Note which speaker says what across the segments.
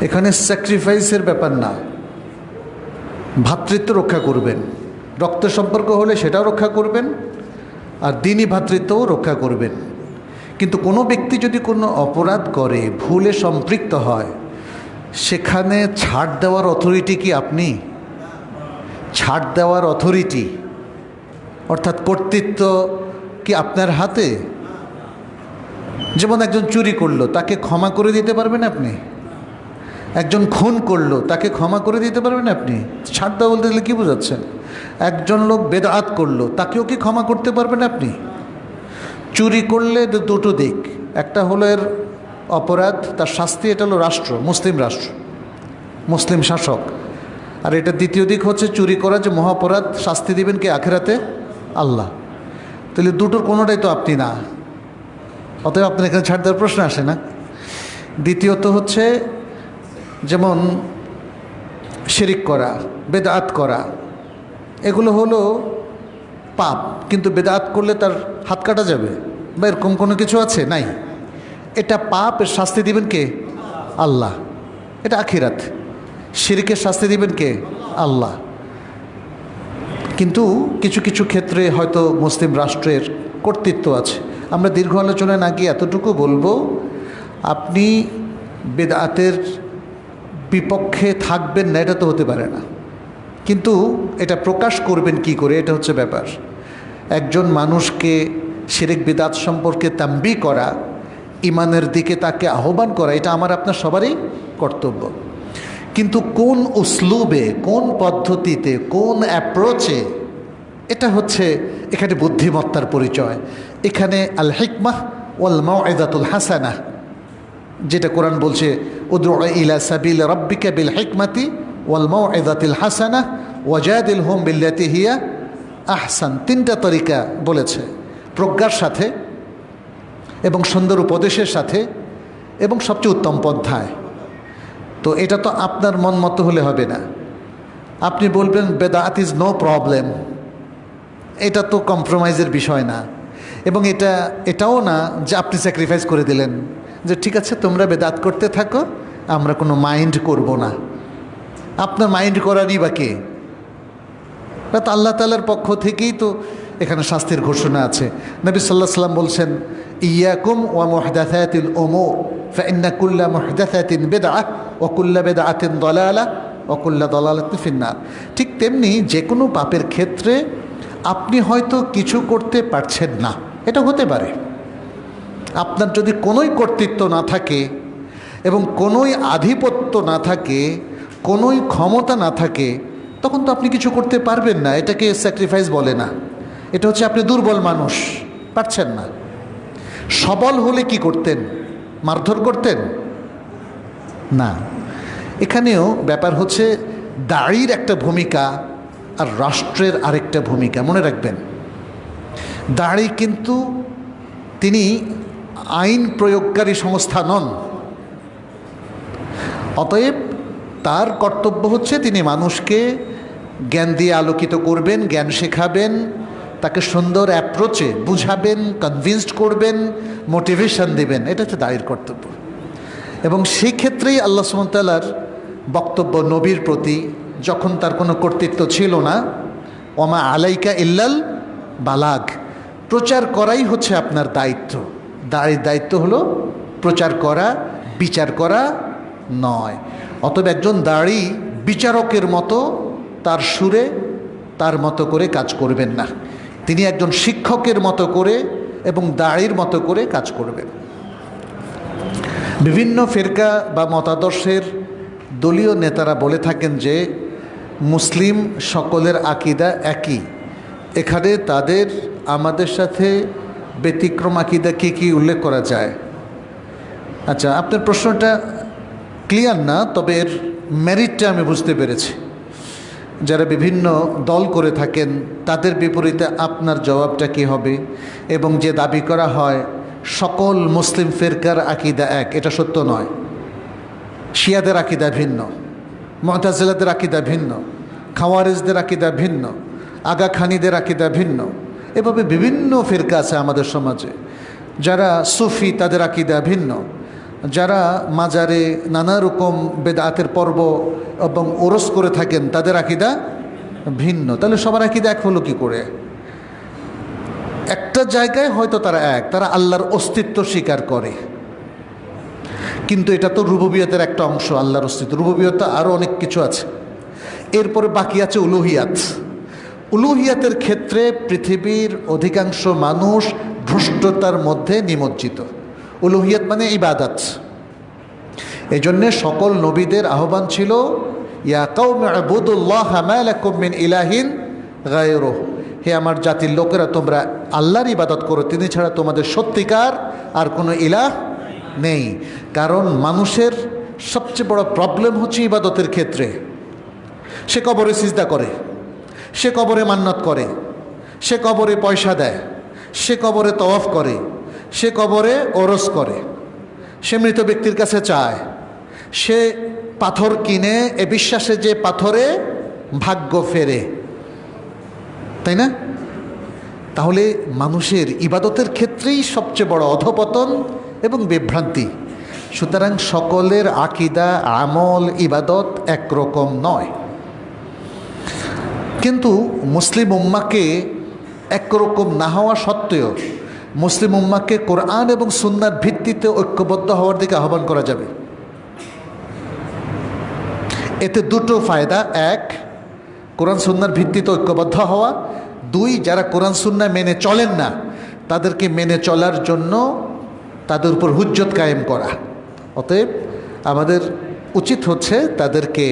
Speaker 1: এখানে স্যাক্রিফাইসের ব্যাপার না। ভ্রাতৃত্ব রক্ষা করবেন। রক্ত সম্পর্ক হলে সেটাও রক্ষা করবেন আর দিনই ভ্রাতৃত্বও রক্ষা করবেন। কিন্তু কোনো ব্যক্তি যদি কোনো অপরাধ করে, ভুলে সম্পৃক্ত হয়, সেখানে ছাড় দেওয়ার অথরিটি কি আপনি? ছাড় দেওয়ার অথরিটি অর্থাৎ কর্তৃত্ব কি আপনার হাতে? যেমন একজন চুরি করল, তাকে ক্ষমা করে দিতে পারবেন আপনি? একজন খুন করল, তাকে ক্ষমা করে দিতে পারবেন আপনি? ছাড় দেওয়া বলতে গেলে কী বোঝাচ্ছেন? একজন লোক বেদাত করল, তাকেও কি ক্ষমা করতে পারবেন আপনি? চুরি করলে দুটো দিক। একটা হলো এর অপরাধ, তার শাস্তি, এটা হলো রাষ্ট্র, মুসলিম রাষ্ট্র, মুসলিম শাসক। আর এটা দ্বিতীয় দিক হচ্ছে চুরি করা যে মহাপরাধ, শাস্তি দিবেন কি আখেরাতে? আল্লাহ। তাহলে দুটোর কোনোটাই তো আপনি না। অতএব আপনার এখানে ছাড় দেওয়ার প্রশ্ন আসে না। দ্বিতীয়ত হচ্ছে যেমন শিরিক করা, বেদাত করা, এগুলো হলো পাপ, কিন্তু বেদাত করলে তার হাত কাটা যাবে বা এরকম কোনো কিছু আছে? নাই। এটা পাপ এর শাস্তি দিবেন কে? আল্লাহ। এটা আখিরাত। শিরিকের শাস্তি দিবেন কে? আল্লাহ। কিন্তু কিছু কিছু ক্ষেত্রে হয়তো মুসলিম রাষ্ট্রের কর্তৃত্ব আছে। আমরা দীর্ঘ আলোচনায় না গিয়ে এতটুকু বলব, আপনি বেদাতের বিপক্ষে থাকবেন না, এটা তো হতে পারে না। কিন্তু এটা প্রকাশ করবেন কি করে, এটা হচ্ছে ব্যাপার। একজন মানুষকে শিরেক বিদাত সম্পর্কে তাম্বি করা, ইমানের দিকে তাকে আহ্বান করা, এটা আমার আপনার সবারই কর্তব্য। কিন্তু কোন উসলুবে, কোন পদ্ধতিতে, কোন অ্যাপ্রোচে এটা হচ্ছে এখানে বুদ্ধিমত্তার পরিচয়। এখানে আল হিকমাহ ওয়াল মাউইদাতুল হাসানা, যেটা কোরআন বলছে উদ্র ইলা সাবিল রব্বিকা বিল হিকমাতি ওয়াল মাউইদাতিল হাসানা ওয়াজাদিল হুম বিল্লাতি হিয়া আহসান। তিনটা তরিকা বলেছে, প্রজ্ঞার সাথে এবং সুন্দর উপদেশের সাথে এবং সবচেয়ে উত্তম পন্থায়। তো এটা তো আপনার মন মতো হলে হবে না। আপনি বলবেন, বেদাত ইজ নো প্রবলেম। এটা তো কম্প্রোমাইজের বিষয় না। এবং এটা, এটাও না যে আপনি স্যাক্রিফাইস করে দিলেন, যে ঠিক আছে, তোমরা বেদাত করতে থাকো, আমরা কোনো মাইন্ড করব না। আপনার মাইন্ড করারই বা কে? তো আল্লাহ তালার পক্ষ থেকেই তো এখানে শাস্তির ঘোষণা আছে। নবী সাল্লাহ সাল্লাম বলছেন, ইয়াকুম ওয়া মুহদাথাতিল ওমো ফাইন্না কুল্লা মুহদাথাতিন বেদা ও বেদা বেদাআতিন দলালা ও কুল্লা দলালাতিন ফিন্নার। ঠিক তেমনি যে কোনো পাপের ক্ষেত্রে আপনি হয়তো কিছু করতে পারছেন না। এটা হতে পারে। আপনার যদি কোনোই কর্তৃত্ব না থাকে এবং কোনোই আধিপত্য না থাকে, কোনোই ক্ষমতা না থাকে, তখন তো আপনি কিছু করতে পারবেন না। এটাকে স্যাক্রিফাইস বলে না। এটা হচ্ছে আপনি দুর্বল মানুষ, পারছেন না। সবল হলে কি করতেন? মারধর করতেন? না। এখানেও ব্যাপার হচ্ছে দাড়ির একটা ভূমিকা আর রাষ্ট্রের আরেকটা ভূমিকা। মনে রাখবেন দাড়ি কিন্তু তিনি আইন প্রয়োগকারী সংস্থা নন। অতএব তার কর্তব্য হচ্ছে তিনি মানুষকে জ্ঞান দিয়ে আলোকিত করবেন, জ্ঞান শেখাবেন, তাকে সুন্দর অ্যাপ্রোচে বুঝাবেন কনভিন্সড করবেন মোটিভেশন দেবেন। এটা হচ্ছে দায়ের কর্তব্য। এবং সেই ক্ষেত্রেই আল্লাহ সুমতালার বক্তব্য নবীর প্রতি যখন তার কোনো কর্তৃত্ব ছিল না ওমা আলাইকা ইল্লাল বালাগ প্রচার করাই হচ্ছে আপনার দায়িত্ব। দায়িত্ব হলো প্রচার করা, বিচার করা নয়। অতএব একজন দাড়ি বিচারকের মতো তার সুরে তার মতো করে কাজ করবেন না। তিনি একজন শিক্ষকের মতো করে এবং দাড়ির মতো করে কাজ করবেন। বিভিন্ন ফেরকা বা মতাদর্শের দলীয় নেতারা বলে থাকেন যে, মুসলিম সকলের আকিদা একই। এখানে তাদের আমাদের সাথে ব্যতিক্রম আকিদা কী কী উল্লেখ করা যায়? আচ্ছা আপনার প্রশ্নটা ক্লিয়ার না, তবে এর মেরিটটা আমি বুঝতে পেরেছি। যারা বিভিন্ন দল করে থাকেন, তাদের বিপরীতে আপনার জবাবটা কি হবে? এবং যে দাবি করা হয়, সকল মুসলিম ফেরকার আকিদা এক, এটা সত্য নয়। শিয়াদের আকিদা ভিন্ন মহতাজিলাদের আকিদা ভিন্ন, খাওয়ারেজদের আকিদা ভিন্ন আগা খানিদের আকিদা ভিন্ন। এভাবে বিভিন্ন ফিরকা আছে আমাদের সমাজে। যারা সুফি, তাদের আকিদা ভিন্ন। যারা মাজারে নানা রকম বেদাতের পর্ব এবং ওরস করে থাকেন, তাদের আকিদা ভিন্ন। তাহলে সবার আকিদা এক হলো কি করে? একটা জায়গায় হয়তো তারা এক, তারা আল্লাহর অস্তিত্ব স্বীকার করে। কিন্তু এটা তো রুববিয়তের একটা অংশ, আল্লাহর অস্তিত্ব। রুববিয়ত আরও অনেক কিছু আছে। এরপরে বাকি আছে উলুহিয়াত। উলুহিয়াতের ক্ষেত্রে পৃথিবীর অধিকাংশ মানুষ ভ্রষ্টতার মধ্যে নিমজ্জিত। উলুহিয়াত মানে ইবাদাত। এই জন্যে সকল নবীদের আহ্বান ছিল ইলাহিন হে আমার জাতির লোকেরা, তোমরা আল্লাহর ইবাদত করো, তিনি ছাড়া তোমাদের সত্যিকার আর কোনো ইলাহ নেই। কারণ মানুষের সবচেয়ে বড় প্রবলেম হচ্ছে ইবাদতের ক্ষেত্রে। সে কবরে সিজদা করে। সে কবরে মান্নত করে, সে কবরে পয়সা দেয়, সে কবরে তওয়াফ করে, সে কবরে ওরস করে। সে মৃত ব্যক্তির কাছে চায়, সে পাথর কিনে, এ বিশ্বাসে যে পাথরে ভাগ্য ফেরে। তাই না? তাহলে মানুষের ইবাদতের ক্ষেত্রেই সবচেয়ে বড় অধপতন এবং বিভ্রান্তি। সুতরাং সকলের আকিদা, আমল, ইবাদত একরকম নয়। কিন্তু মুসলিম উম্মাকে একরকম না হওয়া সত্ত্বেও মুসলিম উম্মাকে কোরআন এবং সুন্নার ভিত্তিতে ঐক্যবদ্ধ হওয়ার দিকে আহ্বান করা যাবে। এতে দুটো ফায়দা। এক, কোরআন সুন্নার ভিত্তিতে ঐক্যবদ্ধ হওয়া। দুই, যারা কোরআন সুন্না মেনে চলেন না, তাদেরকে মেনে চলার জন্য তাদের উপর হুজ্জত কায়েম করা। অতএব আমাদের উচিত হচ্ছে তাদেরকে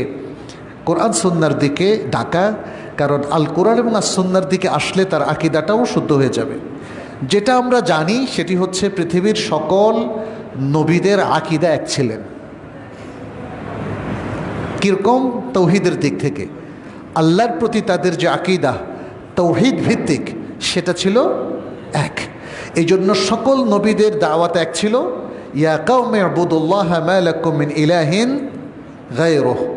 Speaker 1: কোরআন সুন্নার দিকে ডাকা। কারণ আল কোরআন এবং আস সুন্নার দিকে আসলে তার আকিদাটাও শুদ্ধ হয়ে যাবে। যেটা আমরা জানি, সেটি হচ্ছে পৃথিবীর সকল নবীদের আকিদা এক ছিলেন। কীরকম? তৌহিদের দিক থেকে। আল্লাহর প্রতি তাদের যে আকিদা, তৌহিদ ভিত্তিক, সেটা ছিল এক। এই জন্য সকল নবীদের দাওয়াত এক ছিল, ইয়া কাউমে আবুদুল্লাহ মিন ইলাহিন গায়রোহ।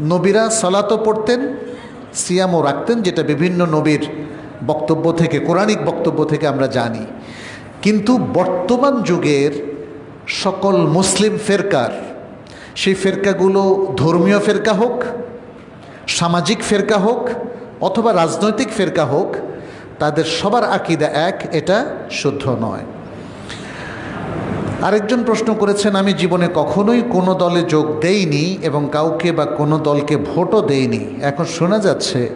Speaker 1: নবীরা সালাতও পড়তেন সিয়ামও রাখতেন, যেটা বিভিন্ন নবীর বক্তব্য থেকে, কোরআনিক বক্তব্য থেকে আমরা জানি। কিন্তু বর্তমান যুগের সকল মুসলিম ফেরকার, সেই ফেরকাগুলো ধর্মীয় ফেরকা হোক, সামাজিক ফেরকা হোক, অথবা রাজনৈতিক ফেরকা হোক, তাদের সবার আকিদা এক, এটা শুদ্ধ নয়। আরেকজন প্রশ্ন করেছেন, আমি জীবনে কখনোই কোনো দলে যোগ দেইনি এবং কাউকে বা কোনো দলকে ভোটও দেইনি। এখন শোনা যাচ্ছে,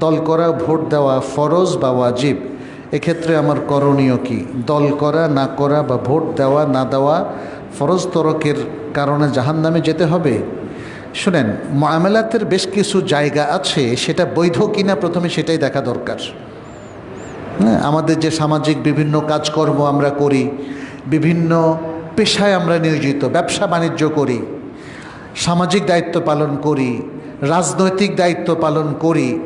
Speaker 1: দল করা, ভোট দেওয়া ফরজ বা ওয়াজিব। এক্ষেত্রে আমার করণীয় কি? দল করা, না করা বা ভোট দেওয়া, না দেওয়া ফরজ তরকের কারণে জাহান নামে যেতে হবে? শুনেন মামেলাতের বেশ কিছু জায়গা আছে, সেটা বৈধ কিনা প্রথমে সেটাই দেখা দরকার। হ্যাঁ আমাদের যে সামাজিক বিভিন্ন কাজকর্ম আমরা করি বিভিন্ন পেশায় আমরা নিয়োজিত, ব্যবসা বাণিজ্য করি, সামাজিক দায়িত্ব পালন করি, রাজনৈতিক দায়িত্ব পালন করি,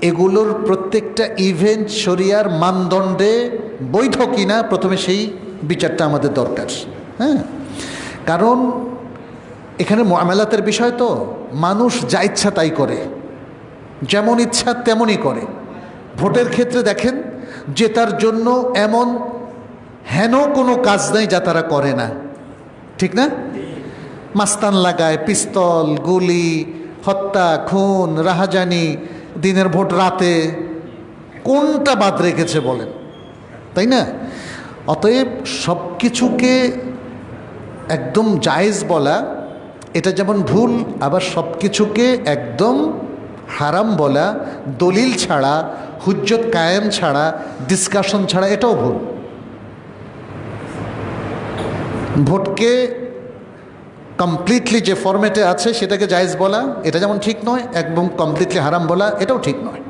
Speaker 1: এগুলোর প্রত্যেকটা ইভেন্ট শরিয়ার মানদণ্ডে বৈধ কিনা প্রথমে সেই বিচারটা আমাদের দরকার হ্যাঁ? কারণ এখানে মামেলাতের বিষয় তো, মানুষ যা ইচ্ছা তাই করে, যেমন ইচ্ছা তেমনই করে। ভোটের ক্ষেত্রে দেখেন যে তার জন্য এমন হেন কোনো কাজ নেই যা তারা করে না। ঠিক না? মাস্তান লাগায়, পিস্তল, গুলি, হত্যা, খুন, রাহাজানি, দিনের ভোট রাতে। কোনটা বাদ রেখেছে বলেন? তাই না? অতএব সব কিছুকে একদম জায়েজ বলা, এটা যেমন ভুল, আবার সব কিছুকে একদম হারাম বলা, দলিল ছাড়া, হুজ্জত কায়েম ছাড়া ডিসকাশন ছাড়া, এটাও ভুল। ভোটকে কমপ্লিটলি যে ফরম্যাটে আছে সেটাকে জায়েজ বলা, এটা যেমন ঠিক নয়, একদম কমপ্লিটলি হারাম বলা, এটাও ঠিক নয়।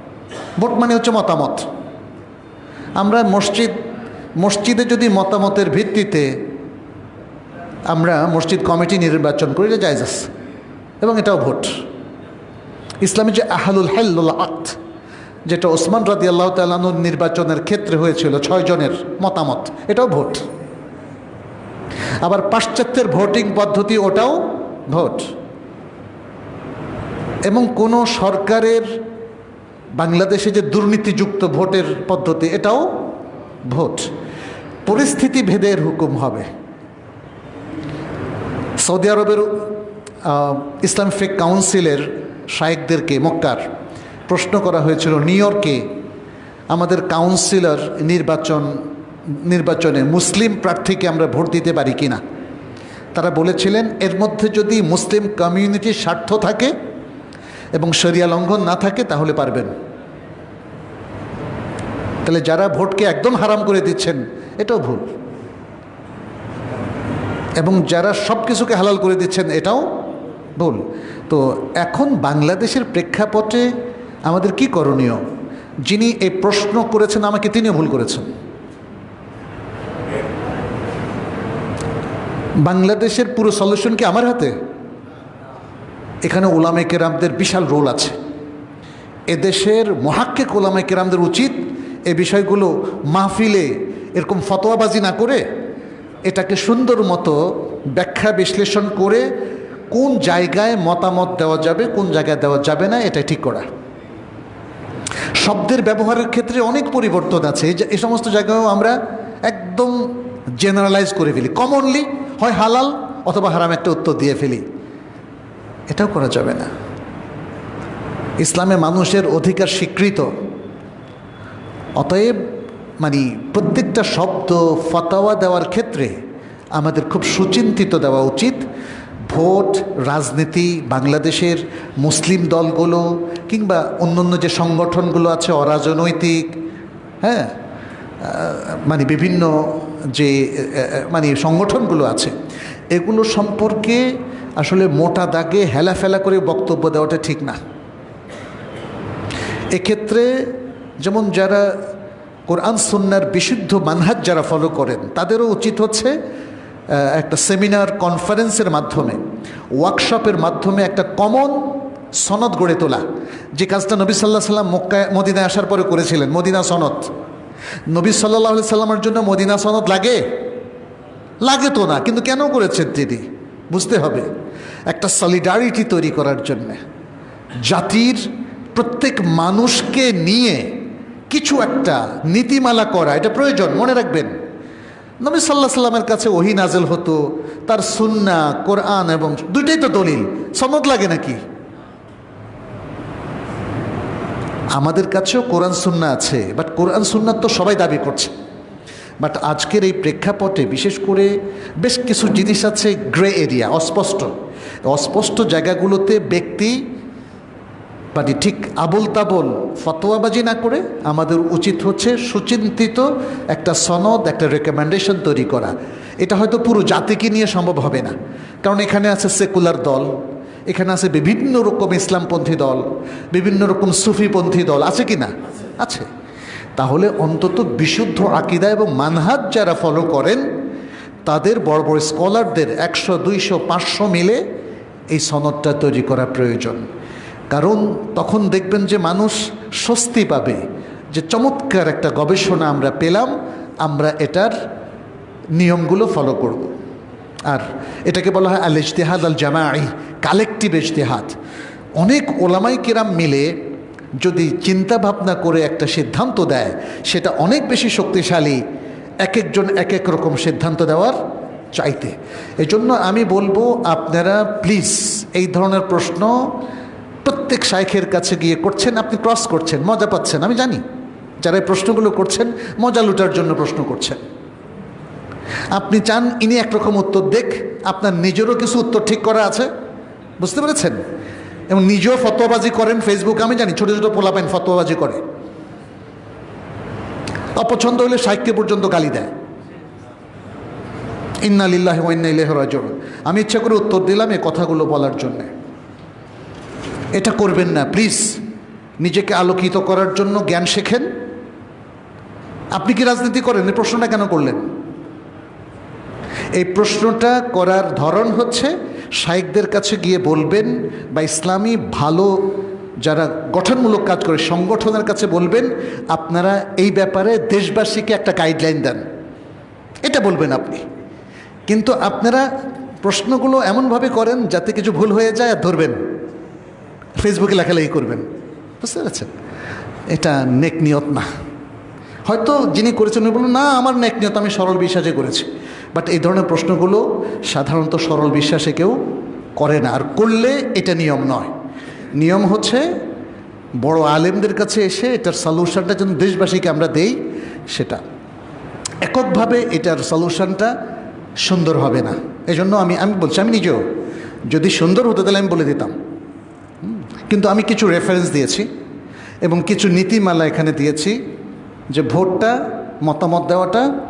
Speaker 1: ভোট মানে হচ্ছে মতামত। আমরা মসজিদ, মসজিদে যদি মতামতের ভিত্তিতে আমরা মসজিদ কমিটি নির্বাচন করি, এটা জায়জ আছে, এবং এটাও ভোট। ইসলামী যে আহালুল হেল্লুল আত, যেটা ওসমান রাদি আল্লাহ তালানুর নির্বাচনের ক্ষেত্রে হয়েছিল, ছয় জনের মতামত, এটাও ভোট। আবার পাশ্চাত্যের ভোটিং পদ্ধতি ওটাও ভোট। এবং কোনো সরকারের বাংলাদেশে যে দুর্নীতিযুক্ত ভোটের পদ্ধতি, এটাও ভোট। পরিস্থিতি ভেদের হুকুম হবে। সৌদি আরবের ইসলাম ফেক কাউন্সিলের শায়েকদেরকে মক্কার প্রশ্ন করা হয়েছিল, নিউ ইয়র্কে আমাদের কাউন্সিলর নির্বাচন নির্বাচনে মুসলিম প্রার্থীকে আমরা ভোট দিতে পারি কিনা। তারা বলেছিলেন, এর মধ্যে যদি মুসলিম কমিউনিটির স্বার্থ থাকে এবং শরিয়া লঙ্ঘন না থাকে, তাহলে পারবেন। তাহলে যারা ভোটকে একদম হারাম করে দিচ্ছেন, এটাও ভুল। এবং যারা সব কিছুকে হালাল করে দিচ্ছেন, এটাও ভুল। তো এখন বাংলাদেশের প্রেক্ষাপটে আমাদের কি করণীয়? যিনি এই প্রশ্ন করেছেন, আমাকে তিনিও ভুল করেছেন। বাংলাদেশের পুরো সলিউশন কি আমার হাতে? এখানে ওলামে কেরামদের বিশাল রোল আছে। এদেশের মহাক্কেক ওলামে কেরামদের উচিত এ বিষয়গুলো মাহফিলে এরকম ফতোয়াবাজি না করে এটাকে সুন্দর মতো ব্যাখ্যা বিশ্লেষণ করে কোন জায়গায় মতামত দেওয়া যাবে, কোন জায়গায় দেওয়া যাবে না এটা ঠিক করা। শব্দের ব্যবহারের ক্ষেত্রে অনেক পরিবর্তন আছে। এই সমস্ত জায়গায়ও আমরা একদম জেনারেলাইজ করে ফেলি। কমনলি হয় হালাল অথবা হারাম একটা উত্তর দিয়ে ফেলি। এটাও করা যাবে না। ইসলামে মানুষের অধিকার স্বীকৃত। অতএব মানে প্রত্যেকটা শব্দ, ফতাওয়া দেওয়ার ক্ষেত্রে আমাদের খুব সুচিন্তিত দেওয়া উচিত। ভোট, রাজনীতি, বাংলাদেশের মুসলিম দলগুলো কিংবা অন্যান্য যে সংগঠনগুলো আছে, অরাজনৈতিক হ্যাঁ? মানে বিভিন্ন যে মানে সংগঠনগুলো আছে, এগুলো সম্পর্কে আসলে মোটা দাগে হেলাফেলা করে বক্তব্য দেওয়াটা ঠিক না। এক্ষেত্রে যেমন যারা কোরআন, সুন্নার বিশুদ্ধ মানহাজ যারা ফলো করেন, তাদেরও উচিত হচ্ছে একটা সেমিনার কনফারেন্সের মাধ্যমে ওয়ার্কশপের মাধ্যমে একটা কমন সনদ গড়ে তোলা। যে কাজটা নবী সাল্লাহ সাল্লাম মক্কায়, মদিনায় আসার পরে করেছিলেন, মদিনা সনদ। নবী সাল্লাহ সাল্লামের জন্য মদিনা সনদ লাগে? লাগে তো না, কিন্তু কেন করেছেন তিনি? বুঝতে হবে। একটা সলিডারিটি তৈরি করার জন্যে। জাতির প্রত্যেক মানুষকে নিয়ে কিছু একটা নীতিমালা করা, এটা প্রয়োজন, মনে রাখবেন। নবী সাল্লাহ সাল্লামের কাছে ওহি নাজেল হতো, তার সুন্না কোরআন এবং দুইটাই তো দলিল। সনদ লাগে নাকি? আমাদের কাছেও কোরআন সুন্না আছে বাট কোরআন সুন্নার তো সবাই দাবি করছে। বাট আজকের এই প্রেক্ষাপটে বিশেষ করে বেশ কিছু জিনিস আছে গ্রে এরিয়া, অস্পষ্ট। অস্পষ্ট জায়গাগুলোতে ব্যক্তি মানে ঠিক আবল তাবল ফতোয়াবাজি না করে আমাদের উচিত হচ্ছে সুচিন্তিত একটা সনদ, একটা রেকমেন্ডেশন তৈরি করা। এটা হয়তো পুরো জাতিকে নিয়ে সম্ভব হবে না। কারণ এখানে আছে সেকুলার দল এখানে আছে বিভিন্ন রকম ইসলামপন্থী দল, বিভিন্ন রকম সুফিপন্থী দল, আছে কি না? আছে। তাহলে অন্তত বিশুদ্ধ আকিদা এবং মানহাজ যারা ফলো করেন, তাদের বড় বড় স্কলারদের একশো, দুইশো, পাঁচশো মিলে এই সনদটা তৈরি করা প্রয়োজন। কারণ তখন দেখবেন যে মানুষ স্বস্তি পাবে যে চমৎকার একটা গবেষণা আমরা পেলাম, আমরা এটার নিয়মগুলো ফলো করব। আর এটাকে বলা হয় আল ইজতেহাদ আল জামাই কালেকটিভ ইজতেহাদ। অনেক ওলামাই কিরাম মিলে যদি চিন্তা ভাবনা করে একটা সিদ্ধান্ত দেয়, সেটা অনেক বেশি শক্তিশালী এক একজন এক এক রকম সিদ্ধান্ত দেওয়ার চাইতে। এই জন্য আমি বলব, আপনারা প্লিজ এই ধরনের প্রশ্ন প্রত্যেক শাইখের কাছে গিয়ে করছেন, আপনি ক্রস করছেন, মজা পাচ্ছেন, আমি জানি। যারা এই প্রশ্নগুলো করছেন, মজা লুটার জন্য প্রশ্ন করছেন। আপনি চান ইনি একরকম উত্তর দেখ, আপনার নিজেরও কিছু উত্তর ঠিক করা আছে? বুঝতে পেরেছেন? এবং নিজেও ফতোয়াবাজি করেন ফেসবুকে আমি জানি ছোটো ছোটো পোলাপাইন ফতোয়াবাজি করে। অপছন্দ হলে সাহিত্য পর্যন্ত গালি দেয়। ইন্না লিল্লাহ ওয়াইন্না ইলাইহি রাজিউন। আমি ইচ্ছা করে উত্তর দিলাম এই কথাগুলো বলার জন্য। এটা করবেন না, প্লিজ। নিজেকে আলোকিত করার জন্য জ্ঞান শেখেন। আপনি কি রাজনীতি করেন? এই প্রশ্নটা কেন করলেন? এই প্রশ্নটা করার ধরন হচ্ছে শাইকদের কাছে গিয়ে বলবেন বা ইসলামী ভালো যারা গঠনমূলক কাজ করে, সংগঠনের কাছে বলবেন, আপনারা এই ব্যাপারে দেশবাসীকে একটা গাইডলাইন দেন। এটা বলবেন আপনি। কিন্তু আপনারা প্রশ্নগুলো এমনভাবে করেন যাতে কিছু ভুল হয়ে যায় আর ধরবেন। ফেসবুকে লেখালেখি করবেন। বুঝতে পেরেছেন? এটা নেক নিয়ত না। হয়তো যিনি করেছেন, উনি বলুন না, আমার নেক নিয়ত, আমি সরল বিশ্বাসে করেছি। বাট এই ধরনের প্রশ্নগুলো সাধারণত সরল বিশ্বাসে কেউ করে না। আর করলে এটা নিয়ম নয়। নিয়ম হচ্ছে বড় আলেমদের কাছে এসে এটার সলিউশনটা যেন দেশবাসীকে আমরা দেই, সেটা। এককভাবে এটার সলিউশনটা সুন্দর হবে না। এজন্য আমি আমি বলছি, আমি নিজেও, যদি সুন্দর হতো তাহলে আমি বলে দিতাম। কিন্তু আমি কিছু রেফারেন্স দিয়েছি এবং কিছু নীতিমালা এখানে দিয়েছি যে ভোটটা, মতামত দেওয়াটা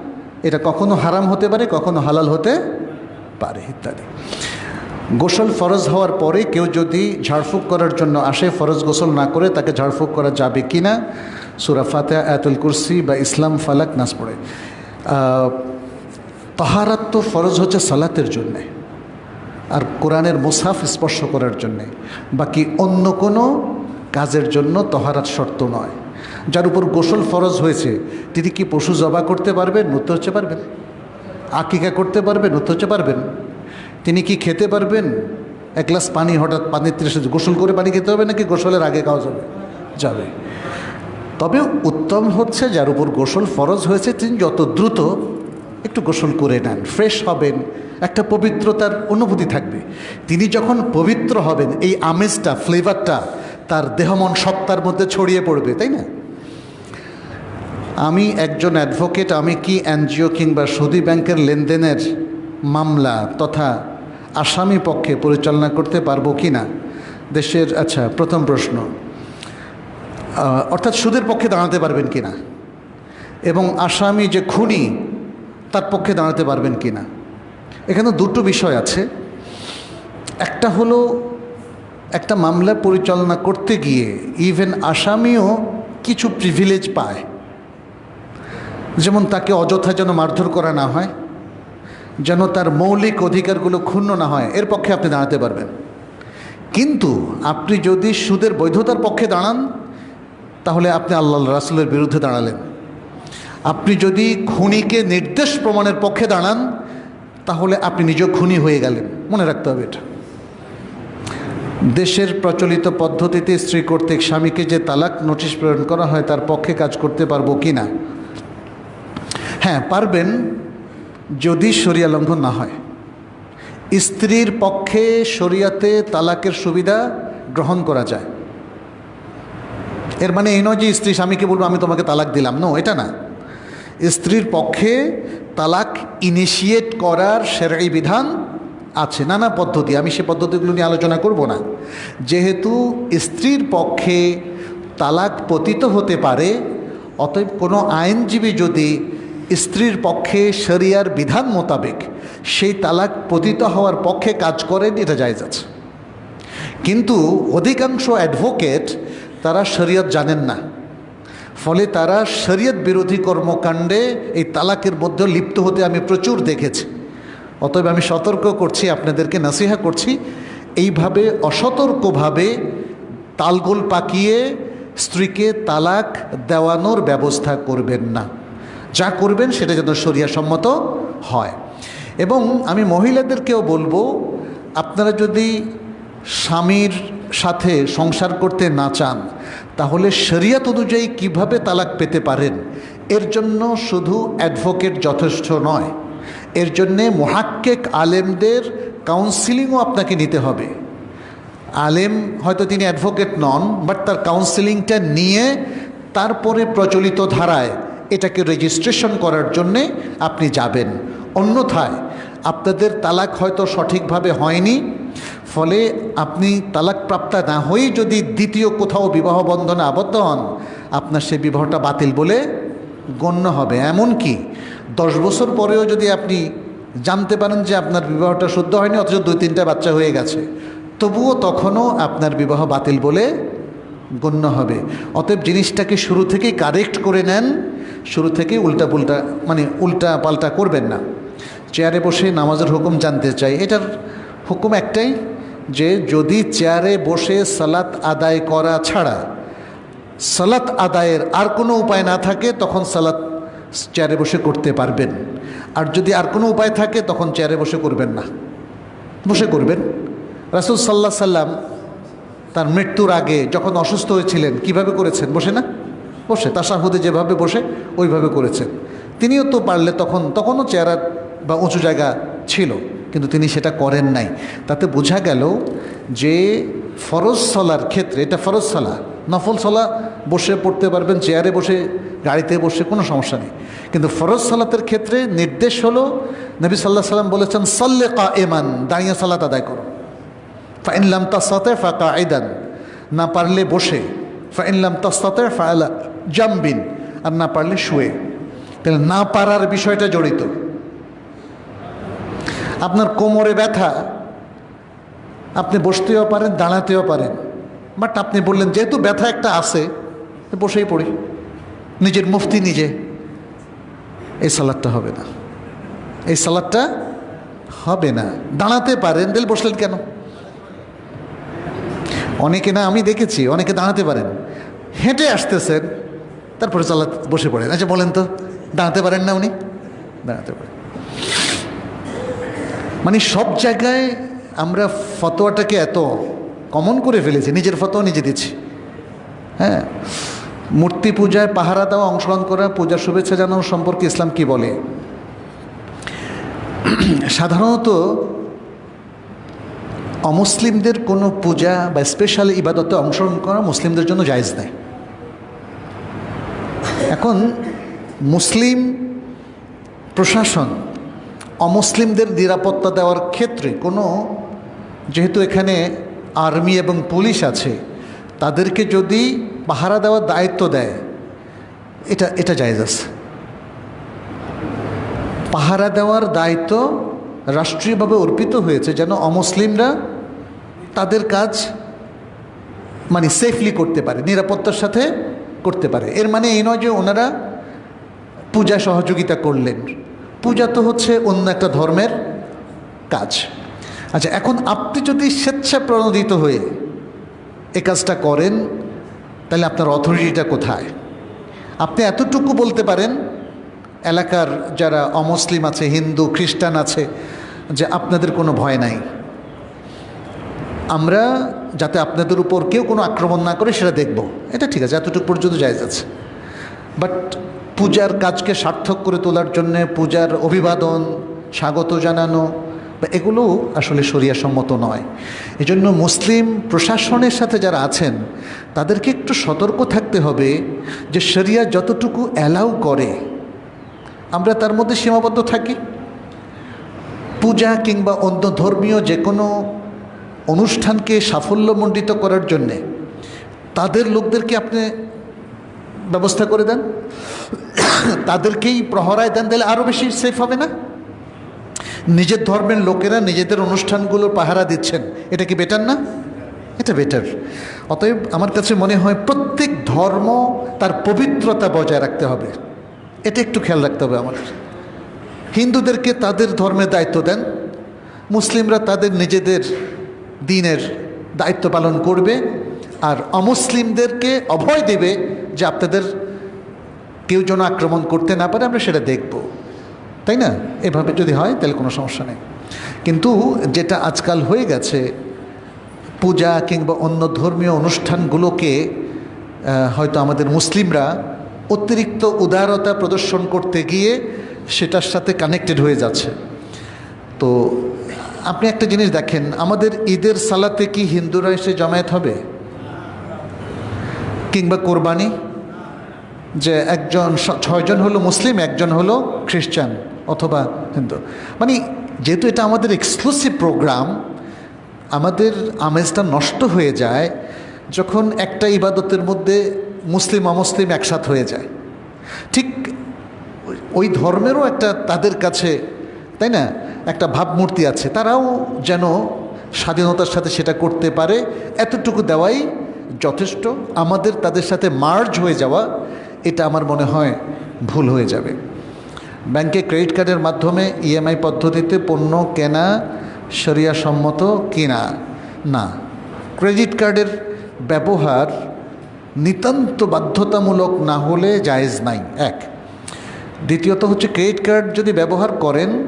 Speaker 1: এটা কখনো হারাম হতে পারে, কখনো হালাল হতে পারে ইত্যাদি। গোসল ফরজ হওয়ার পরে কেউ যদি ঝাড়ফুঁক করার জন্য আসে, ফরজ গোসল না করে তাকে ঝাড়ফুঁক করা যাবে কি না সুরা ফাতে আয়াতুল কুরসি বা ইসলাম ফালাক নাচ পড়ে। তাহারাত তো ফরজ হচ্ছে সালাতের জন্যে আর কোরআনের মুসাফ স্পর্শ করার জন্যে। বাকি অন্য কোনো কাজের জন্য তহারাত শর্ত নয়। যার উপর গোসল ফরজ হয়েছে, তিনি কি পশু জবা করতে পারবেন? উত্তর হচ্ছে পারবেন। আকিকা করতে পারবেন? উত্তর হচ্ছে পারবেন। তিনি কি খেতে পারবেন? এক গ্লাস পানি, হঠাৎ পানির তৃষ্ণা গোসল করে পানি খেতে হবে নাকি গোসলের আগে খাওয়া যাবে? যাবে। তবে উত্তম হচ্ছে যার উপর গোসল ফরজ হয়েছে, তিনি যত দ্রুত একটু গোসল করে নেন, ফ্রেশ হবেন, একটা পবিত্রতার অনুভূতি থাকবে। তিনি যখন পবিত্র হবেন, এই আমেজটা ফ্লেভারটা তার দেহমন সত্তার মধ্যে ছড়িয়ে পড়বে, তাই না? আমি একজন অ্যাডভোকেট আমি কি এনজিও কিংবা সুদী ব্যাংকের লেনদেনের মামলা তথা আসামি পক্ষে পরিচালনা করতে পারব কি না? দেশের আচ্ছা প্রথম প্রশ্ন অর্থাৎ সুদের পক্ষে দাঁড়াতে পারবেন কি না? এবং আসামি যে খুনি, তার পক্ষে দাঁড়াতে পারবেন কি না? এখানে দুটো বিষয় আছে। একটা হলো একটা মামলা পরিচালনা করতে গিয়ে ইভেন আসামিও কিছু প্রিভিলেজ পায়। যেমন তাকে অযথা যেন মারধর করা না হয়, যেন তার মৌলিক অধিকারগুলো ক্ষুণ্ণ না হয়, এর পক্ষে আপনি দাঁড়াতে পারবেন। কিন্তু আপনি যদি সুদের বৈধতার পক্ষে দাঁড়ান, তাহলে আপনি আল্লাহ রাসুলের বিরুদ্ধে দাঁড়ালেন। আপনি যদি খুনিকে নির্দেশ প্রমাণের পক্ষে দাঁড়ান, তাহলে আপনি নিজেও খুনি হয়ে গেলেন। মনে রাখতে হবে এটা। দেশের প্রচলিত পদ্ধতিতে স্ত্রী কর্তৃক স্বামীকে যে তালাক, নোটিশ প্রেরণ করা হয়, তার পক্ষে কাজ করতে পারব কি না? হ্যাঁ পারবেন যদি শরিয়া লঙ্ঘন না হয়। স্ত্রীর পক্ষে শরিয়াতে তালাকের সুবিধা গ্রহণ করা যায়। এর মানে এই নয় যে স্ত্রী স্বামীকে বলব, আমি তোমাকে তালাক দিলাম। নো এটা না। স্ত্রীর পক্ষে তালাক ইনিশিয়েট করার সেরাই বিধান আছে, নানা পদ্ধতি, আমি সে পদ্ধতিগুলো নিয়ে আলোচনা করব না। যেহেতু স্ত্রীর পক্ষে তালাক পতিত হতে পারে, অতএব কোনো আইনজীবী যদি স্ত্রীর পক্ষে শরিয়ার বিধান মোতাবেক সেই তালাক পতিত হওয়ার পক্ষে কাজ করেন, এটা জায়জ আছে। কিন্তু অধিকাংশ অ্যাডভোকেট তারা শরীয়ত জানেন না। ফলে তারা শরীয়ত বিরোধী কর্মকাণ্ডে এই তালাকের মধ্যে লিপ্ত হতে আমি প্রচুর দেখেছি। অতএব আমি সতর্ক করছি, আপনাদেরকে নাসিহা করছি, এইভাবে অসতর্কভাবে তালগোল পাকিয়ে স্ত্রীকে তালাক দেওয়ানোর ব্যবস্থা করবেন না। যা করবেন সেটা যেন সম্মত হয়। এবং আমি মহিলাদেরকেও বলব, আপনারা যদি স্বামীর সাথে সংসার করতে না চান, তাহলে শরিয়াত অনুযায়ী কীভাবে তালাক পেতে পারেন? এর জন্য শুধু অ্যাডভোকেট যথেষ্ট নয়। এর জন্যে মহাক্কেক আলেমদের কাউন্সিলিংও আপনাকে নিতে হবে। আলেম হয়তো তিনি অ্যাডভোকেট নন বাট তার কাউন্সিলিংটা নিয়ে তারপরে প্রচলিত ধারায় এটাকে রেজিস্ট্রেশন করার জন্যে আপনি যাবেন। অন্যথায় আপনাদের তালাক হয়তো সঠিকভাবে হয়নি, ফলে আপনি তালাক প্রাপ্তা না হয়েই যদি দ্বিতীয় কোথাও বিবাহ বন্ধনে আবদ্ধ হন, আপনার সে বিবাহটা বাতিল বলে গণ্য হবে। এমন কি দশ বছর পরেও যদি আপনি জানতে পারেন যে আপনার বিবাহটা শুদ্ধ হয়নি, অথচ দুই তিনটা বাচ্চা হয়ে গেছে, তবুও তখনও আপনার বিবাহ বাতিল বলে গণ্য হবে। অতএব জিনিসটাকে শুরু থেকেই কারেক্ট করে নেন, শুরু থেকেই উল্টা পুল্টা মানে উল্টা পাল্টা করবেন না। চেয়ারে বসে নামাজের হুকুম জানতে চাই। এটার হুকুম একটাই যে যদি চেয়ারে বসে সালাত আদায় করা ছাড়া, সালাত আদায়ের আর কোনো উপায় না থাকে, তখন সালাত চেয়ারে বসে করতে পারবেন। আর যদি আর কোনো উপায় থাকে, তখন চেয়ারে বসে করবেন না। বসে করবেন। রাসুল সাল্লাহ সাল্লাম তার মৃত্যুর আগে যখন অসুস্থ হয়েছিলেন, কীভাবে করেছেন? বসে না? বসে। তাসাহুদে যেভাবে বসে, ওইভাবে করেছেন। তিনিও তো পারলে তখন, তখনও চেয়ারা বা উঁচু জায়গা ছিল, কিন্তু তিনি সেটা করেন নাই। তাতে বোঝা গেল যে ফরজ সলার ক্ষেত্রে, এটা ফরজ সলা। নফল সলা, বসে পড়তে পারবেন, চেয়ারে বসে গাড়িতে বসে কোনো সমস্যা নেই। কিন্তু ফরজ সালাতের ক্ষেত্রে নির্দেশ হলো, নবী সাল্লাহ সাল্লাম বলেছেন, সল্লে কা এমান দাঁড়িয়ে সালাত আদায় করো। ফাইনলাম তাস্তাতে ফাঁকা আইদান না পারলে বসে। ফাইনলাম তাস্তাতে ফায়লা জাম্বিন, আর না পারলে শুয়ে। তাহলে না পারার বিষয়টা জড়িত। আপনার কোমরে ব্যথা, আপনি বসতেও পারেন, দাঁড়াতেও পারেন। বাট আপনি বললেন, যেহেতু ব্যথা একটা আছে, বসেই পড়ি। নিজের মুফতি নিজে। এই সালাদটা হবে না। এই সালাদটা হবে না। দাঁড়াতে পারেন তাহলে বসলেন কেন? অনেকে না, আমি দেখেছি, অনেকে দাঁড়াতে পারেন। হেঁটে আসতেছেন, তারপরে চালা বসে পড়েন। আচ্ছা বলেন তো, দাঁড়াতে পারেন না উনি? দাঁড়াতে পারেন। মানে সব জায়গায় আমরা ফতোয়াটাকে এত কমন করে ফেলেছি, নিজের ফতোয়া নিজে দিচ্ছি। হ্যাঁ। মূর্তি পূজায় পাহারা দেওয়া, অংশগ্রহণ করা, পূজার শুভেচ্ছা জানানো সম্পর্কে ইসলাম কি বলে? সাধারণত অমুসলিমদের কোনো পূজা বা স্পেশাল ইবাদতে অংশগ্রহণ করা মুসলিমদের জন্য জায়জ নেই এখন মুসলিম প্রশাসন অমুসলিমদের নিরাপত্তা দেওয়ার ক্ষেত্রে কোনো, যেহেতু এখানে আর্মি এবং পুলিশ আছে, তাদেরকে যদি পাহারা দেওয়ার দায়িত্ব দেয়, এটা এটা জায়েজ আছে। পাহারা দেওয়ার দায়িত্ব রাষ্ট্রীয়ভাবে অর্পিত হয়েছে যেন অমুসলিমরা তাদের কাজ মানে সেফলি করতে পারে, নিরাপত্তার সাথে করতে পারে। এর মানে এই নয় যে ওনারা পূজা সহযোগিতা করলেন। পূজা তো হচ্ছে অন্য একটা ধর্মের কাজ। আচ্ছা এখন আপনি যদি স্বেচ্ছা প্রণোদিত হয়ে এ কাজটা করেন তাহলে আপনার অথরিটিটা কোথায়? আপনি এতটুকু বলতে পারেন, এলাকার যারা অমুসলিম আছে, হিন্দু, খ্রিস্টান আছে, যে আপনাদের কোনো ভয় নাই। আমরা যাতে আপনাদের উপর কেউ কোনো আক্রমণ না করে, সেটা দেখব। এটা ঠিক আছে, এতটুকু পর্যন্ত জায়জ আছে। বাট পূজার কাজকে সার্থক করে তোলার জন্যে পূজার অভিবাদন, স্বাগত জানানো এগুলো আসলে সম্মত নয়। এজন্য মুসলিম প্রশাসনের সাথে যারা আছেন, তাদেরকে একটু সতর্ক থাকতে হবে যে শরিয়া যতটুকু অ্যালাউ করে, আমরা তার মধ্যে সীমাবদ্ধ থাকি। পূজা কিংবা অন্য ধর্মীয় যে কোনো অনুষ্ঠানকে সাফল্যমণ্ডিত করার জন্যে তাদের লোকদেরকে আপনি ব্যবস্থা করে দেন। তাদেরকেই প্রহরায় দেন, তাহলে আরও বেশি সেফ হবে না? নিজের ধর্মের লোকেরা নিজেদের অনুষ্ঠানগুলোর পাহারা দিচ্ছেন। এটা কি বেটার না? এটা বেটার অতএব আমার কাছে মনে হয় প্রত্যেক ধর্ম তার পবিত্রতা বজায় রাখতে হবে। এটা একটু খেয়াল রাখতে হবে আমার হিন্দুদেরকে তাদের ধর্মের দায়িত্ব দেন। মুসলিমরা তাদের নিজেদের দিনের দায়িত্ব পালন করবে। আর অমুসলিমদেরকে অভয় দেবে যে আপনাদের কেউ যেন আক্রমণ করতে না পারে, আমরা সেটা দেখব। তাই না? এভাবে যদি হয়, তাহলে কোনো সমস্যা নেই। কিন্তু যেটা আজকাল হয়ে গেছে, পূজা কিংবা অন্য ধর্মীয় অনুষ্ঠানগুলোকে হয়তো আমাদের মুসলিমরা অতিরিক্ত উদারতা প্রদর্শন করতে গিয়ে সেটার সাথে কানেক্টেড হয়ে যাচ্ছে। তো আপনি একটা জিনিস দেখেন, আমাদের ঈদের সালাতে কি হিন্দুরা এসে জমায়েত হবে? কিংবা কোরবানি? যে একজন, ছয়জন হলো মুসলিম, একজন হলো খ্রিস্টান। অথবা হিন্দু মানে যেহেতু এটা আমাদের এক্সক্লুসিভ প্রোগ্রাম আমাদের আমেজটা নষ্ট হয়ে যায় যখন একটা ইবাদতের মধ্যে মুসলিম, অমুসলিম একসাথ হয়ে যায়। ঠিক ওই ধর্মেরও একটা তাদের কাছে, তাই না? একটা ভাবমূর্তি আছে। তারাও যেন স্বাধীনতার সাথে সেটা করতে পারে। এতটুকু দেওয়াই যথেষ্ট। আমাদের তাদের সাথে মার্জ হয়ে যাওয়া, এটা আমার মনে হয় ভুল হয়ে যাবে। ব্যাংকে ক্রেডিট কার্ডের মাধ্যমে ইএমআই পদ্ধতিতে পণ্য কেনা সম্মত কিনা? না। ক্রেডিট কার্ডের ব্যবহার নিতান্ত বাধ্যতামূলক না হলে জায়েজ নাই। এক। দ্বিতীয়ত হচ্ছে ক্রেডিট কার্ড যদি ব্যবহার করেন,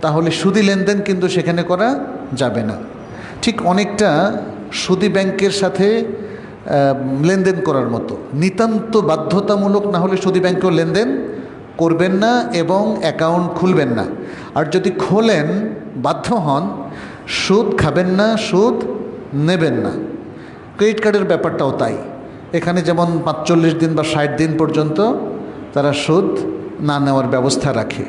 Speaker 1: তাহলে সুদি লেনদেন কিন্তু সেখানে করা যাবে না। ঠিক অনেকটা সুদি ব্যাংকের সাথে লেনদেন করার মতো। নিতান্ত বাধ্যতামূলক না হলে সুদি ব্যাংকেও লেনদেন করবেন না এবং অ্যাকাউন্ট খুলবেন না। আর যদি খোলেন, বাধ্য হন, সুদ খাবেন না, সুদ নেবেন না। ক্রেডিট কার্ডের ব্যাপারটাও তাই। এখানে যেমন পাঁচচল্লিশ দিন বা ষাট দিন পর্যন্ত তারা সুদ না নেওয়ার ব্যবস্থা রাখে।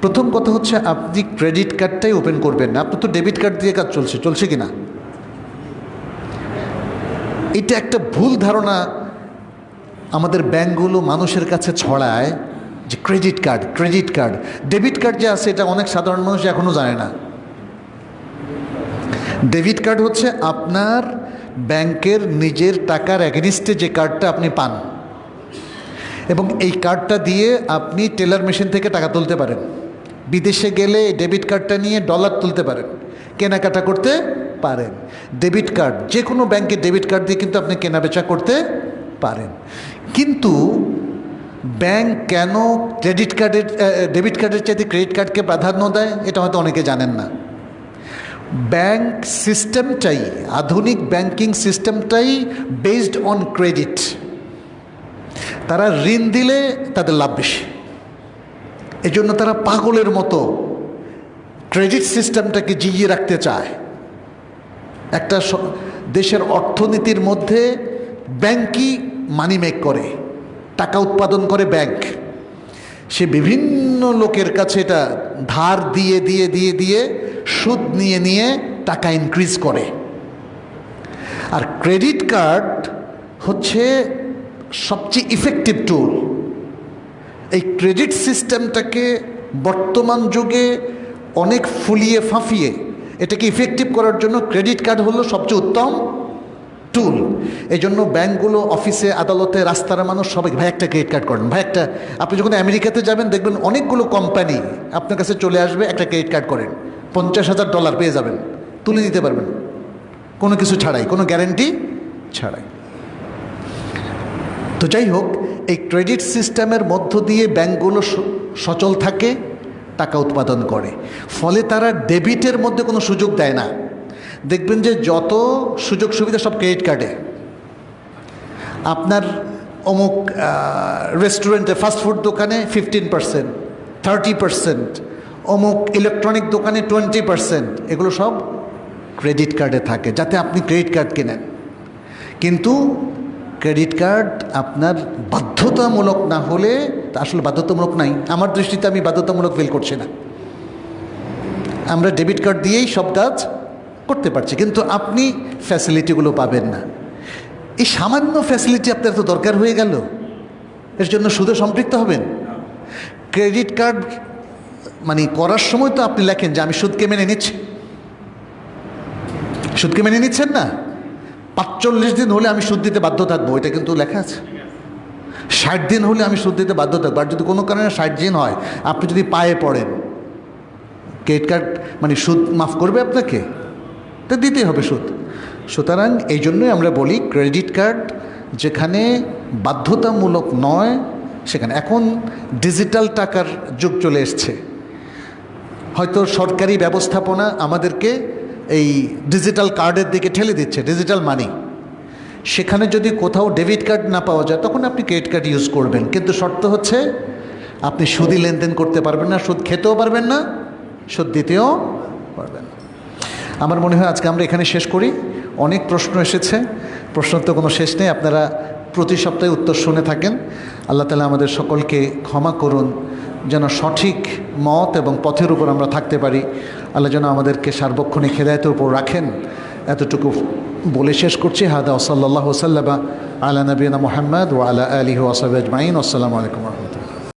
Speaker 1: প্রথম কথা হচ্ছে, আপনি ক্রেডিট কার্ডটাই ওপেন করবেন না। আপনার তো ডেবিট কার্ড দিয়ে কাজ চলছে চলছে কি না এটা একটা ভুল ধারণা আমাদের ব্যাঙ্কগুলো মানুষের কাছে ছড়ায়। যে credit card credit card debit card যে আছে, এটা অনেক সাধারণ মানুষ এখনও জানে না। ডেবিট কার্ড হচ্ছে আপনার ব্যাংকের নিজের টাকার অ্যাগেনিস্টে যে কার্ডটা আপনি পান। এবং এই কার্ডটা দিয়ে আপনি টেলার মেশিন থেকে টাকা তুলতে পারেন। বিদেশে গেলে ডেবিট কার্ডটা নিয়ে ডলার তুলতে পারেন। কেনাকাটা করতে পারেন। ডেবিট কার্ড যে কোনো ব্যাংকের ডেবিট কার্ড দিয়ে কিন্তু আপনি কেনাবেচা করতে পারেন। কিন্তু ব্যাংক কেন ক্রেডিট কার্ডের ডেবিট কার্ডের চাইতে ক্রেডিট কার্ডকে প্রাধান্য দেয়? এটা হয়তো অনেকে জানেন না। ব্যাংক সিস্টেমটাই, আধুনিক ব্যাংকিং সিস্টেমটাই বেসড অন ক্রেডিট তারা ঋণ দিলে তাদের লাভ বেশি। এজন্য তারা পাগলের মতো ক্রেডিট সিস্টেমটাকে জিগিয়ে রাখতে চায়। একটা দেশের অর্থনীতির মধ্যে ব্যাংকই মানি মেক করে। টাকা উৎপাদন করে ব্যাংক। সে বিভিন্ন লোকের কাছে এটা ধার দিয়ে দিয়ে দিয়ে দিয়ে সুদ নিয়ে নিয়ে টাকা ইনক্রিজ করে। আর ক্রেডিট কার্ড হচ্ছে সবচেয়ে ইফেক্টিভ টুল এই ক্রেডিট সিস্টেমটাকে বর্তমান যুগে অনেক ফুলিয়ে ফাঁফিয়ে এটাকে ইফেক্টিভ করার জন্য ক্রেডিট কার্ড হলো সবচেয়ে উত্তম টুল এই জন্য ব্যাঙ্কগুলো অফিসে, আদালতে, রাস্তার মানুষ সবাই ভাই একটা ক্রেডিট কার্ড করেন। ভাই একটা, আপনি যখন আমেরিকাতে যাবেন, দেখবেন অনেকগুলো কোম্পানি আপনার কাছে চলে আসবে, একটা ক্রেডিট কার্ড করেন। পঞ্চাশ হাজার ডলার পেয়ে যাবেন। তুলে নিতে পারবেন। কোনো কিছু ছাড়াই, কোনো গ্যারেন্টি ছাড়াই। তো যাই হোক, এই ক্রেডিট সিস্টেমের মধ্য দিয়ে ব্যাঙ্কগুলো সচল থাকে, টাকা উৎপাদন করে। ফলে তারা ডেবিটের মধ্যে কোনো সুযোগ দেয় না। দেখবেন যে যত সুযোগ সুবিধা সব ক্রেডিট কার্ডে। আপনার অমুক রেস্টুরেন্টে ফাস্টফুড দোকানে ফিফটিন পার্সেন্ট থার্টি পার্সেন্ট অমুক ইলেকট্রনিক দোকানে টোয়েন্টি পার্সেন্ট এগুলো সব ক্রেডিট কার্ডে থাকে, যাতে আপনি ক্রেডিট কার্ড কেনেন। কিন্তু ক্রেডিট কার্ড আপনার বাধ্যতামূলক না হলে আসলে বাধ্যতামূলক নাই। আমার দৃষ্টিতে আমি বাধ্যতামূলক ফিল করছি না। আমরা ডেবিট কার্ড দিয়েই সব কাজ করতে পারছি, কিন্তু আপনি ফ্যাসিলিটিগুলো পাবেন না। এই সামান্য ফ্যাসিলিটি আপনার তো দরকার হয়ে গেল। এর জন্য সুদে সম্পৃক্ত হবেন। ক্রেডিট কার্ড মানে করার সময় তো আপনি লেখেন যে আমি সুদকে মেনে নিচ্ছি। সুদকে মেনে নিচ্ছেন না? পাঁচচল্লিশ দিন হলে আমি সুদ দিতে বাধ্য থাকব এটা কিন্তু লেখা আছে। ষাট দিন হলে আমি সুদ দিতে বাধ্য থাকব। আর যদি কোনো কারণে ষাট দিন হয়, আপনি যদি পায়ে পড়েন, ক্রেডিট কার্ড মানে সুদ মাফ করবে আপনাকে? তো দিতেই হবে সুদ। সুতরাং এই জন্যই আমরা বলি ক্রেডিট কার্ড যেখানে বাধ্যতামূলক নয়, সেখানে এখন ডিজিটাল টাকার যুগ চলে এসছে। হয়তো সরকারি ব্যবস্থাপনা আমাদেরকে এই ডিজিটাল কার্ডের দিকে ঠেলে দিচ্ছে, ডিজিটাল মানি। সেখানে যদি কোথাও ডেবিট কার্ড না পাওয়া যায়, তখন আপনি ক্রেডিট কার্ড ইউজ করবেন। কিন্তু শর্ত হচ্ছে আপনি সুদি লেনদেন করতে পারবেন না, সুদ খেতেও পারবেন না, সুদ দিতেও পারবেন আমার মনে হয় আজকে আমরা এখানে শেষ করি। অনেক প্রশ্ন এসেছে। প্রশ্ন তো কোনো শেষ নেই। আপনারা প্রতি সপ্তাহে উত্তর শুনে থাকেন। আল্লাহ তালা আমাদের সকলকে ক্ষমা করুন, যেন সঠিক মত এবং পথের উপর আমরা থাকতে পারি। আল্লাহ যেন আমাদেরকে সার্বক্ষণিক হেদায়তের উপর রাখেন। এতটুকু বলে শেষ করছি। হাদা ওসাল্লাহ ওসাল্লাবা আলা নবীনা মোহাম্মদ ও আলা আলী আজমাইন। আসসালামু আলাইকুম